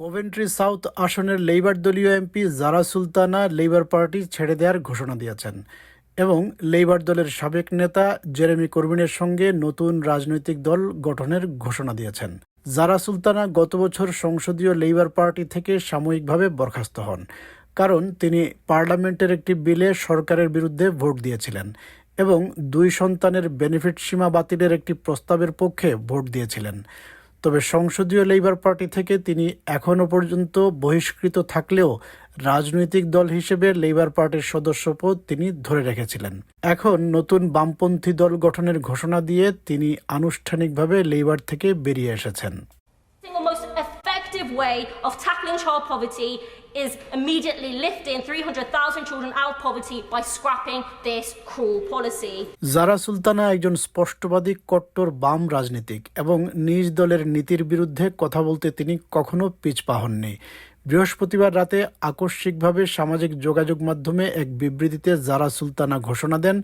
Coventry South আসনের Labour দলীয় MP Zarah Sultana Labour Party ছেড়ে দেওয়ার ঘোষণা দিয়েছেন এবং লেবার দলের সাবেক নেতা জেরেমি করবিনের সঙ্গে নতুন রাজনৈতিক দল গঠনের ঘোষণা দিয়েছেন। জারা সুলতানা গত বছর সংসদীয় লেবার পার্টি থেকে সাময়িকভাবে বরখাস্ত হন, কারণ তিনি পার্লামেন্টের একটি বিলে সরকারের বিরুদ্ধে ভোট দিয়েছিলেন এবং দুই সন্তানের বেনিফিট সীমা বাতিলের একটি প্রস্তাবের পক্ষে ভোট দিয়েছিলেন। তবে সংসদীয় লেবার পার্টি থেকে তিনি এখনও পর্যন্ত বহিষ্কৃত থাকলেও রাজনৈতিক দল হিসেবে লেবার পার্টির সদস্যপদ তিনি ধরে রেখেছিলেন। এখন নতুন বামপন্থী দল গঠনের ঘোষণা দিয়ে তিনি আনুষ্ঠানিকভাবে লেবার থেকে বেরিয়ে এসেছেন। Effective way of tackling child poverty is immediately lifting 300,000 children out of poverty by scrapping this cruel policy. জারা সুলতানা একজন স্পষ্টবাদী কট্টর বাম রাজনীতিক এবং নিজ দলের নীতির বিরুদ্ধে কথা বলতে তিনি কখনো পিছপা হননি বৃহস্পতিবার রাতে আকস্মিকভাবে সামাজিক যোগাযোগ মাধ্যমে এক বিবৃতিতে জারা সুলতানা ঘোষণা দেন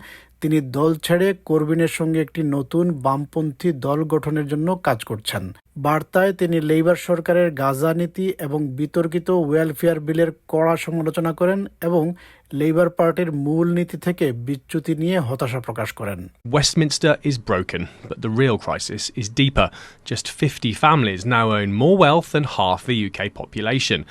তিনি দল ছেড়ে করবিনের সঙ্গে একটি নতুন বামপন্থী দল গঠনের জন্য কাজ করছেন বার্তায় তিনি লেবার সরকারের গাজা নীতি এবং বিতর্কিত ওয়েলফেয়ার বিলের কড়া সমালোচনা করেন এবং লেবার পার্টির মূল নীতি থেকে বিচ্যুতি নিয়ে হতাশা প্রকাশ করেন Westminster is broken, but the real crisis is deeper. Just 50 families now own more wealth than half the.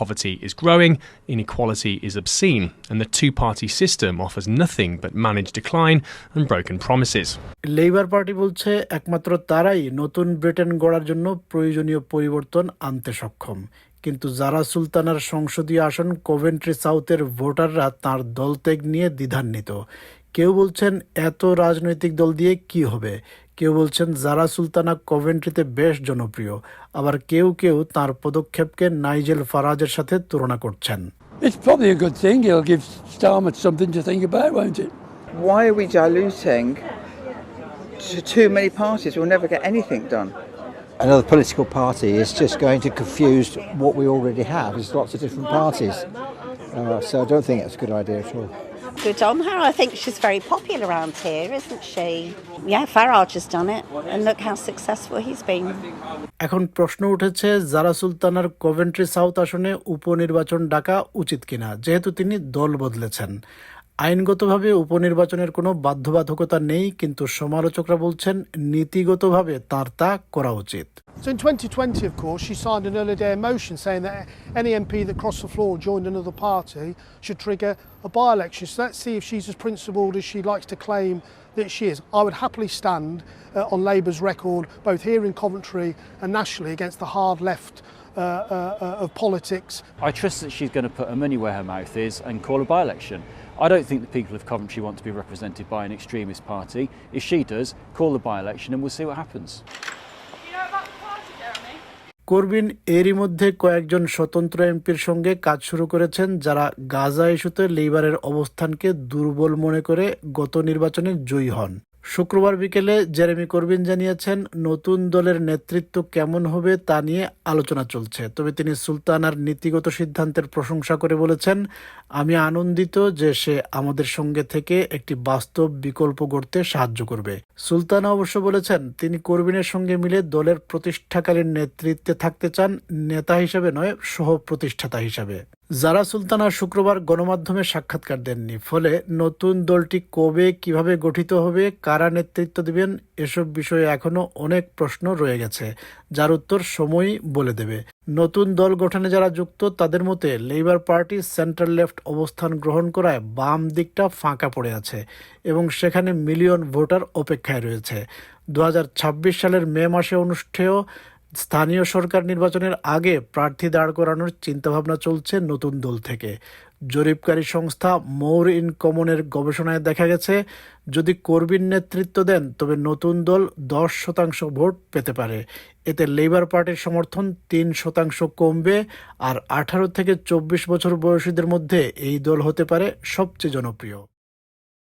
Poverty is growing, inequality is obscene, and the two party system offers nothing but managed decline and broken promises. Labour Party বলছে একমাত্র তারাই নতুন Britain গড়ার জন্য প্রয়োজনীয় পরিবর্তন আনতে সক্ষম। কিন্তু যারা সুলতানার সংসদীয় আসন কোভেন্ট্রি সাউথের ভোটাররা তার দলত্যাগ নিয়ে দ্বিধান্বিত। কেউ বলছেন এত রাজনৈতিক দল দিয়ে কি হবে? কেউ বলছেন জারা সুলতানা কভেন্ট্রিতে বেশ জনপ্রিয় আবার কেউ কেউ তার পদক্ষেপকে নাইজেল ফারাজের সাথে তুলনা করছেন It's probably a good thing. It'll give Starmer something to think about, won't it? why are we diluting to too many parties? We'll never get anything done. another political party is just going to confuse what we already have. There's lots of different parties. Uh, so I don't think it's a good idea at all. Good on her. I think she's very popular around here, isn't she? Yeah, Farage has done it, and look how successful he's been. এখন প্রশ্ন উঠেছে জারা সুলতানার Coventry south আসনে উপনির্বাচন ডাকা উচিত কিনা যেহেতু তিনি দল বদলেছেন আইনগতভাবে উপনির্বাচনের কোনো বাধ্যবাধকতা নেই কিন্তু সমালোচকরা বলছেন নীতিগতভাবে তার তা করা উচিত So in 2020, of course, she signed an early day motion saying that any MP that crossed the floor joined another party should trigger a by-election. So let's see if she's as principled as she likes to claim that she is. I would happily stand uh, on Labour's record, both here in Coventry and nationally, against the hard left uh, uh, uh, of politics. I trust that she's going to put her money where her mouth is and call a by election. I don't think the people of Coventry want to be represented by an extremist party. If she does, call the by election and we'll see what happens. Corbyn এরই মধ্যে কয়েকজন স্বতন্ত্র এমপির সঙ্গে কাজ শুরু করেছেন যারা গাজা ইস্যুতে লেবারের অবস্থানকে দুর্বল মনে করে গত নির্বাচনে জয়ী হন শুক্রবার বিকেলে জেরেমি করবিন জানিয়েছেন, নতুন দলের নেতৃত্ব কেমন হবে তা নিয়ে আলোচনা চলছে। তবে তিনি সুলতানার নীতিগত সিদ্ধান্তের প্রশংসা করে বলেছেন, আমি আনন্দিত যে সে আমাদের সঙ্গে থেকে একটি বাস্তব বিকল্প গড়তে সাহায্য করবে। সুলতানা অবশ্য বলেছেন, তিনি করবিনের সঙ্গে মিলে দলের প্রতিষ্ঠাকালীন নেতৃত্বে থাকতে চান, নেতা হিসেবে নয় সহ প্রতিষ্ঠাতা হিসেবে। জারা সুলতানা শুক্রবার গণমাধ্যমে সাক্ষাৎকার দেননি। ফলে নতুন দলটি কবে কীভাবে গঠিত হবে, কারা নেতৃত্ব দিবেন, এসব বিষয়ে এখনও অনেক প্রশ্ন রয়ে গেছে। যার উত্তর সময়ই বলে দেবে। নতুন দল গঠনে যারা যুক্ত, তাদের মতে লেবার পার্টি সেন্ট্রাল লেফট অবস্থান গ্রহণ করায় বাম দিকটা ফাঁকা পড়ে আছে এবং সেখানে মিলিয়ন ভোটার অপেক্ষায় রয়েছে। দু হাজার ছাব্বিশ সালের মে মাসে অনুষ্ঠেয় স্থানীয় সরকার নির্বাচনের আগে প্রার্থী দাঁড় করানোর চিন্তাভাবনা চলছে নতুন দল থেকে। জরিপকারী সংস্থা মোর ইন কমনের গবেষণায় দেখা গেছে, যদি করবিন নেতৃত্ব দেন, তবে নতুন দল দশ শতাংশ ভোট পেতে পারে। এতে লেবার পার্টির সমর্থন তিন শতাংশ কমবে আর আঠারো থেকে চব্বিশ বছর বয়সীদের মধ্যে এই দল হতে পারে সবচেয়ে জনপ্রিয়।